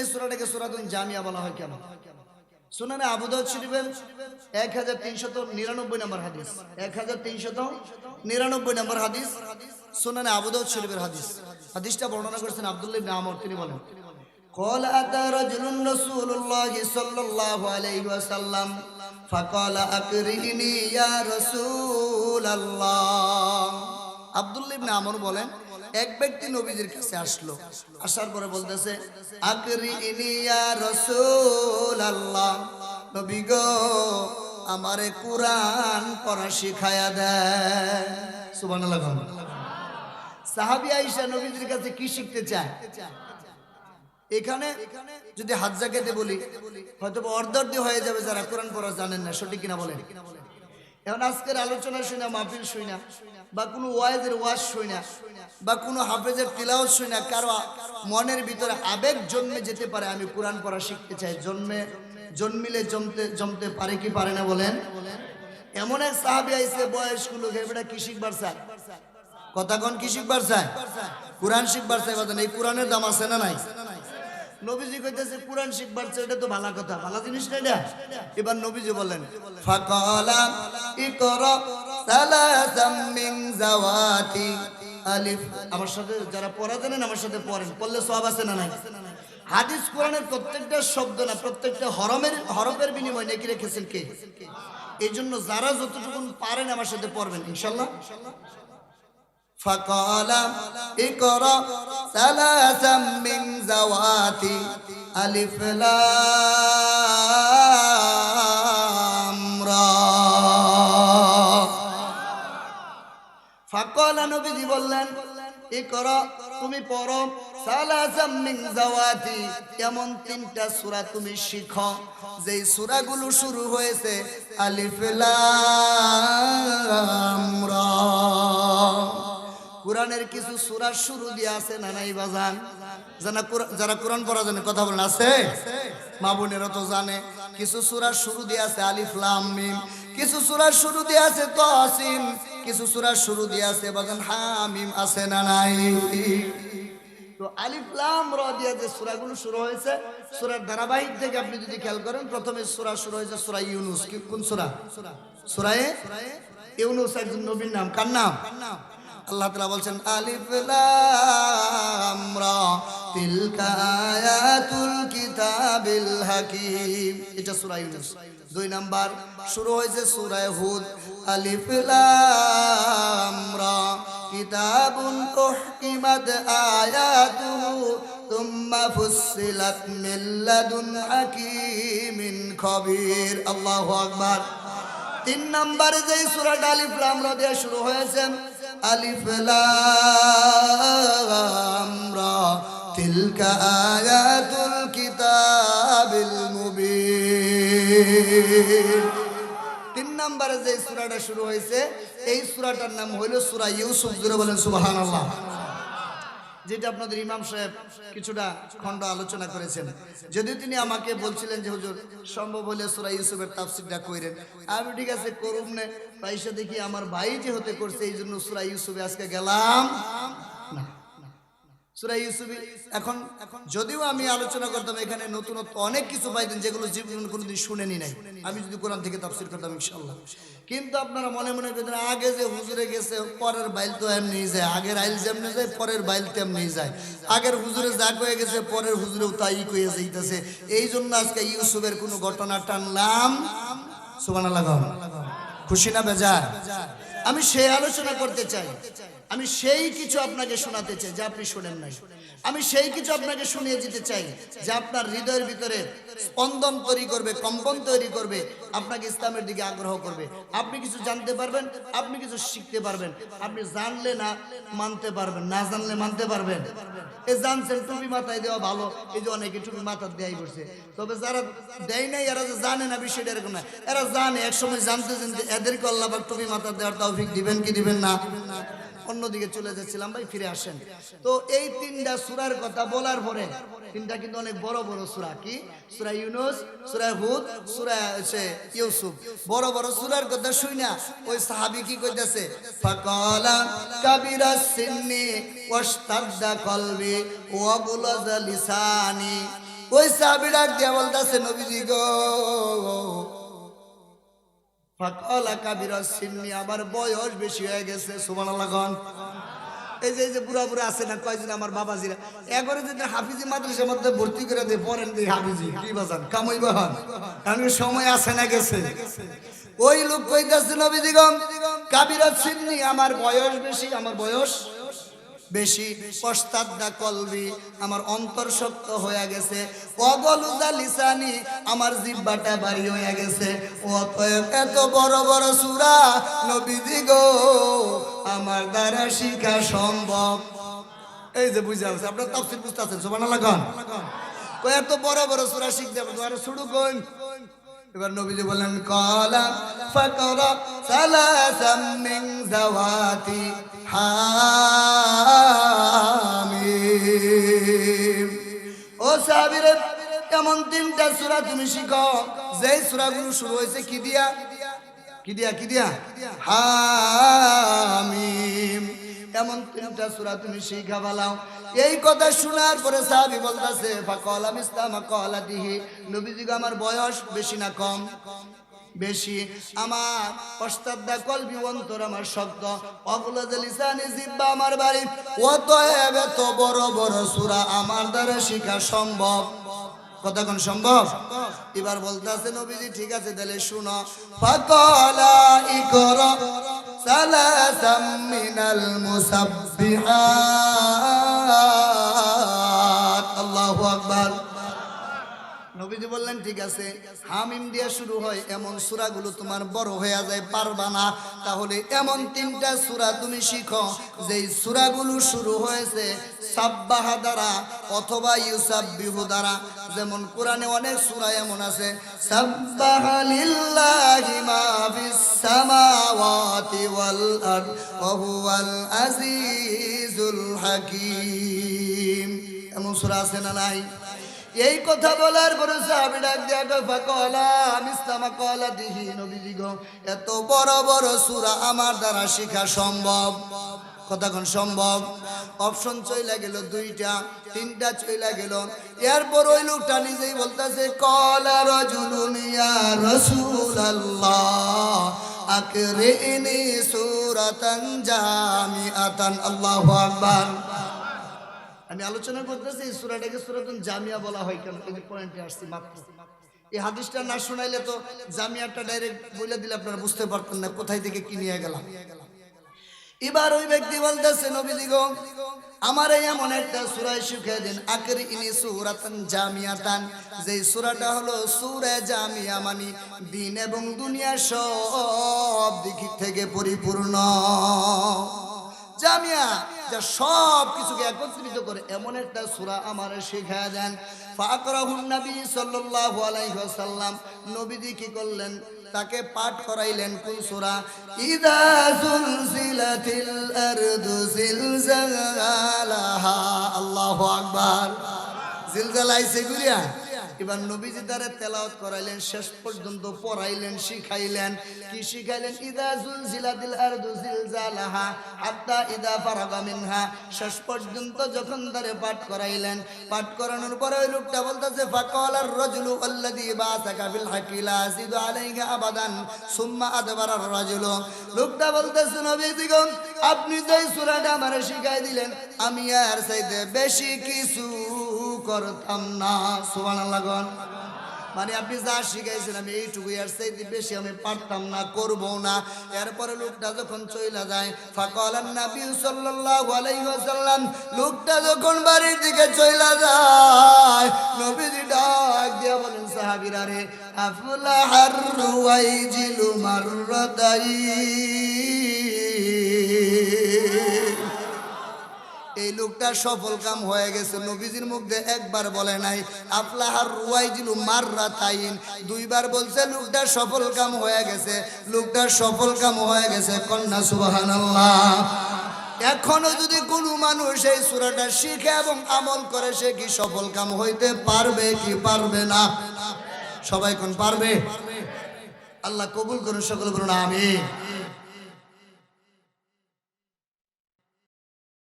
এই সুরাটাকে সুরাতুন জামিয়া বলা হয় কেন সুনানে আবু দাউদ শরীফের এক হাজার তিনশত নিরানব্বই নম্বর হাদিস এক হাজার তিনশত নিরানব্বই নম্বর হাদিস সুনানে আবু দাউদ শরীফের হাদিস হাদিসটা বর্ণনা করেছেন আব্দুল্লাহ ইবনে আমর তিনি বলেন قال أتى رجل رسول الله صلى الله عليه وسلم فقال أكرهني يا رسول الله আব্দুল্লাহ ইবনে আমর বলেন এক ব্যক্তি নবীজির কাছে আসলো। আসার পরে বলতেছে আকরিনি ইয়া রাসূলুল্লাহ, নবী গো, আমারে কুরআন পড়া শিখায়া দেয় সুবহানাল্লাহ সাহাবী আয়েশা নবীজির কাছে কি শিখতে চায়? এখানে যদি হাত জাগাতে বলি হয়তো অর্ধর্ধি হয়ে যাবে যারা কোরআন পড়া জানেন না, সঠিক কিনা বলেন? এখন আজকের আলোচনা শুই না, মাহফিল শুই না, বা কোনো ওয়াইজের ওয়াজ শুই না, বা কোনো হাফেজের তিলাওয়াত শুই না, কারও মনের ভিতরে আবেগ জন্মে যেতে পারে, আমি কোরআন পড়া শিখতে চাই, জন্মে জন্মিলে জমতে জমতে পারে কি পারে না বলেন? এমন এক সাহাবি আইসে বয়স্ক লোক এবারে কি শিখবার চায়? কথাগণ কি শিখবার চায়? কোরআন শিখবার চায়, কথা এই কোরআনের দাম আছে না নাই? নবীজি কইতেছে, কোরআন শিখবার চেয়ে এটা তো ভালো কথা। ভালো জিনিস না? এটা এবার নবীজি বলেন, ফাকালা ইকরা সালাসাম মিন জাওয়াতি আলিফ। আমার সাথে যারা পড়া জানেন, আমার সাথে পড়েন। পড়লে সব আছে না নাই? হাদিস কোরআনের প্রত্যেকটা শব্দ না, প্রত্যেকটা হরমের, হরফের বিনিময় নাকি রেখেছেন কে? এই জন্য যারা যতটুকু পারেন আমার সাথে পড়বেন, ইনশাল্লাহ। فقال اقرا ثلاثا من زواتي الف لام را فقال নবীজি বললেন ইকরা তুমি পড়ো সালাসাম মিন জাওয়াতি এমন তিনটা সূরা তুমি শিখো যেই সূরাগুলো শুরু হয়েছে আলিফ লাম রা কোরআনের কিছু সুরার শুরু দিয়ে আছে নানাই বাজান? জানা যারা কোরআন পড়া জানে কথা বলেন, আছে? মা বোনেরা তো জানে। কিছু সুরার শুরু দিয়ে আছে আলিফ, লাম, মিম। কিছু সুরার শুরু দিয়ে আছে তাসিন কিছু সুরার শুরু দিয়ে আছে বাজান হামিম আছে না নাই? তো আলিফ, লাম, র দিয়ে যে সূরাগুলো শুরু হয়েছে, সূরার ধারাবাহিক থেকে আপনি যদি খেয়াল করেন, প্রথমে সূরা শুরু হয়েছে সূরা ইউনুস। কোন সূরা? সূরায়ে ইউনুস একজন নবীর নাম। কার নাম? আল্লাহ তাআলা বলছেন, আলিফ লাম রা, তিলকা আয়াতুল কিতাবিল হাকিম। এটা সূরা ইউনুস। দুই নাম্বার, শুরু হয়েছে সূরা হুদ। আলিফ লাম রা, কিতাবুন উহকিমাত আয়াতুহু তুম্মা ফুসসিলাত মিন লাদুন হাকিমিন খবীর। আল্লাহু আকবার। তিন নম্বরে যে সূরাটা আলিফ লাম রা দিয়ে শুরু হয়েছে আলিফ লাম রা। তিলকা আয়াতুল কিতাবিল তিন নম্বরে যে সূরাটা শুরু হয়েছে, এই সূরাটার নাম হইল সূরা ইউসুফ। জুড়ে বলেন সুবহানাল্লাহ। যেটা আপনাদের ইমাম সাহেব কিছুটা খণ্ড আলোচনা করেছেন। যদি তিনি আমাকে বলছিলেন যে, হুজুর, সম্ভব হলে সুরা ইউসুফের তাফসিরটা কইরেন। আমি ঠিক আছে, করুম নে। পয়সা দেখি আমার ভাই যে হতে করছে এই জন্য সুরা ইউসুফে আজকে গেলাম। না। সুরা ইউসুফি, এখন যদিও আমি আলোচনা করতাম এখানে নতুনত্ব অনেক কিছু পাইতেন যেগুলো জীবন কোনোদিন শুনেনি নাই। আমি যদি কোরআন থেকে তাফসির করতাম ইনশাল্লাহ কিন্তু আপনারা মনে মনে করতেন, আগে যে হুজুরে গেছে, পরের বাইল তো এমনি যায়। আগের আইল যেমনি যায়, পরের বাইল তেমনি যায়। আগের হুজুরে যা কয়ে গেছে, পরের হুজুরেও তাই কয়ে যাইতেছে। এই জন্য আজকে ইউসুফের কোনো ঘটনা টানলাম। সুবান খুশি না বেজার? আমি সেই আলোচনা করতে চাই। আমি সেই কিছু আপনাকে শোনাতে চাই, যা আপনি শোনেন নাই। আমি সেই কিছু আপনাকে শুনিয়ে দিতে চাই, যা আপনার হৃদয়ের ভিতরে স্পন্দন তৈরি করবে, কম্পন তৈরি করবে, আপনাকে ইসলামের দিকে আগ্রহ করবে। আপনি কিছু জানতে পারবেন, আপনি কিছু শিখতে পারবেন। আপনি জানলে না মানতে পারবেন, না জানলে মানতে পারবেন। এ জানছেন, টুপি মাথায় দেওয়া ভালো, এই যে অনেকে টুপি মাথার দেয়াই করছে তবে যারা দেয় নাই, এরা যে জানে না, বিষয়টা এরকম না। এরা জানে, একসময় জানতে জানতে এদেরকে আল্লাহ টুপি মাথার দেওয়ার তৌফিক দিবেন কি দিবেন না? অন্যদিকে চলে যাচ্ছিলাম, ভাই ফিরে আসেন। তো এই তিনটা সুরার কথা বলার পরে, তিনটা কিন্তু অনেক বড় বড় সুরা। কি? সুরা ইউনুস, সুরা হুদ, সুরা হচ্ছে ইউসুফ। বড় বড় সুরার কথা শুই না, ওই সাহাবি কি কইতাছে? ফাকালা কাবিরা সিন্নি ওয়াস্তাদা কলবি ওয়া বুলাজা লিসানি। ওই সাহাবি ডাক বলতেছে, নবীজি গো ফাকালা কাবিরা সিন্নি, আমার বয়স বেশি হয়ে গেছে সুমান গন এই যে এই যে বুড়া বুড়া আছে না, কয়জন আমার বাবাজিরা? এবারে যদি হাফিজি মাদ্রাসার মধ্যে ভর্তি করে দিয়ে, পড়েন দিয়ে হাফিজি, কি বাজান কামই বাহান কারণ সময় আছে না গেছে। ওই লোক কইতাছে নবীজিগম কাবিরা সিন্নি, আমার বয়স বেশি, আমার বয়স বেশি পশ্চাদ্দা কলবি, আমার অন্তর শক্ত হয়ে গেছে। অগলুদা লিসানি, আমার জিব্বাটা বাড়ি হয়ে গেছে। অতএব এত বড় বড় সুরা নবীজি গো, আমার দ্বারা শিখা সম্ভব। এই যে বুঝে আছে আপনার তাফসির বুঝতে আছেন, সুবহানাল্লাহ গান কই এত বড় বড় সূরা শিখতে হবে তোমার শুরু কোন এবার নবীজি বললেন, কালা ফাকরা সালাসাম মিন জাওয়াতি হামিম এমন তিনটা সুরা তুমি শিখো। শুরু হয়েছে কি দিয়া? কি দিয়া কি দিয়া? হামিম। এমন তিনটা সুরা তুমি শিখা এই কথা শোনার পরে সাহাবি বলতেছে, ফাকল আমি ইসলাম কালাতিহি নবীজি আমার বয়স বেশি না কম। বেশি। আমার পশ্চাদ্দা কলবি অন্তর আমার শক্ত অগুলো জিব্বা আমার বাড়ি। অতএব এত বড় বড় সূরা আমার দ্বারা শিখা সম্ভব। কতক্ষণ সম্ভব? এবার বলতেছে, নবীজি, ঠিক আছে, তাহলে শুনো। আকবার। নবীজি বললেন, ঠিক আছে হামিম দিয়ে শুরু হয় এমন সূরাগুলো তোমার বড় হয়ে যায়, পারবা না। তাহলে এমন তিনটা সূরা তুমি শিখো, যেই সূরাগুলো শুরু হয়েছে সাব্বাহা দ্বারা অথবা ইউসাব্বিহু দ্বারা। যেমন কোরআনে অনেক সূরা এমন আছে, সাব্বাহা মা ফিস সামাওয়াতি ওয়াল আরদ, ওয়া হুয়াল আজিজুল এমন সূরা আছে না নাই? এই কথা বলার পরে সাহাবি ডাক দিয়া কয় আমি মিস্তামা কলা দিহি নবীজি গো, এত বড় বড় সূরা আমার দ্বারা শেখা সম্ভব? কতক্ষণ সম্ভব? অপশন চইলা গেল দুইটা, তিনটা চইলা গেল। এরপর ওই লোকটা নিজেই বলতেছে, কলা রজুলুন ইয়া রাসূলুল্লাহ আকরিনি সূরাতান জামিআতান, আল্লাহু আকবার। আমি আলোচনা করতেছি, এই সুরাটাকে সুরাতুন জামিয়া বলা হয়, কেন এই পয়েন্টে আসছি মাত্র। এই হাদিসটা না শোনাইলে তো জামিয়াটা ডাইরেক্ট বলে দিলে আপনারা বুঝতে পারতেন না কোথায় থেকে কি নিয়ে গেলাম। এবার ওই ব্যক্তি বলতেছে, নবীজি আমার এই এমন একটা সুরায় শিখে দিন, আখরি ইনি সুরাতান জামিয়াতান যে সুরাটা হলো সুরে জামিয়া মানে দিন এবং দুনিয়া সব দিক থেকে পরিপূর্ণ। জামিয়া যা সব কিছুকে একত্রিত করে এমন একটা সূরা আমার শেখা দেন। ফাকরাহুন নবী সাল্লাল্লাহু আলাইহি নবীজি কি করলেন? তাকে পাঠ করাইলেন কোন সূরা? ইদা জুলজিলাতিল আরদু জিলজালাহা। আল্লাহু এবার নবীজি দ্বারা তেলাওয়াত করাইলেন, শেষ পর্যন্ত পড়াইলেন, শিখাইলেন। কি শিখাইলেন? ইদা জুলজিলাতিল আরদু জিলজালাহা, হাত্তা ইদা ফারাগা মিনহা। শেষ পর্যন্ত যখন দ্বারে পাঠ করাইলেন, পাঠ করানোর পরে ওই লোকটা বলতেছে, ফাকাল আর রাজুলু আল্লাযী বাসাকা বিল হাক্কি, লা আসিদু আলাইকা আবাদান, সুম্মা আদবারা আর রাজুলু। লোকটা বলতেছে, নবীজি গো, আপনি যে সূরাটা আমারে শিখাই দিলেন, আমি আর চাইতে বেশি কিছু করতাম না, সুবহানাল্লাহ গণ। মানে আপনি যা শিখাইছেন আমি এইটুকু এর চাইতে বেশি আমি পারতাম না, করব না এরপরে লোকটা যখন চইলা যায় ফাকালান নবী সাল্লাল্লাহু লোকটা যখন বাড়ির দিকে চইলা যায়, নবীজি ডাক দিয়া বলেন, সাহাবীরা রে, আফলাহার রুয়াইজিলু মাররাতাই এই লোকটা সফল কাম হয়ে গেছে। নবীজির মুখে একবার বলে নাই, আফলাহার রুয়াইজিলু মাররা তাইন দুইবার বলছে, লোকটা সফল কাম হয়ে গেছে, লোকটা সফল কাম হয়ে গেছে, কন্যা সুবহানাল্লাহ। এখনও যদি কোনো মানুষ এই সূরাটা শিখে এবং আমল করে, সে কি সফল কাম হইতে পারবে কি পারবে না? সবাই কোন পারবে? আল্লাহ কবুল করুন, সকল করুন আমিন।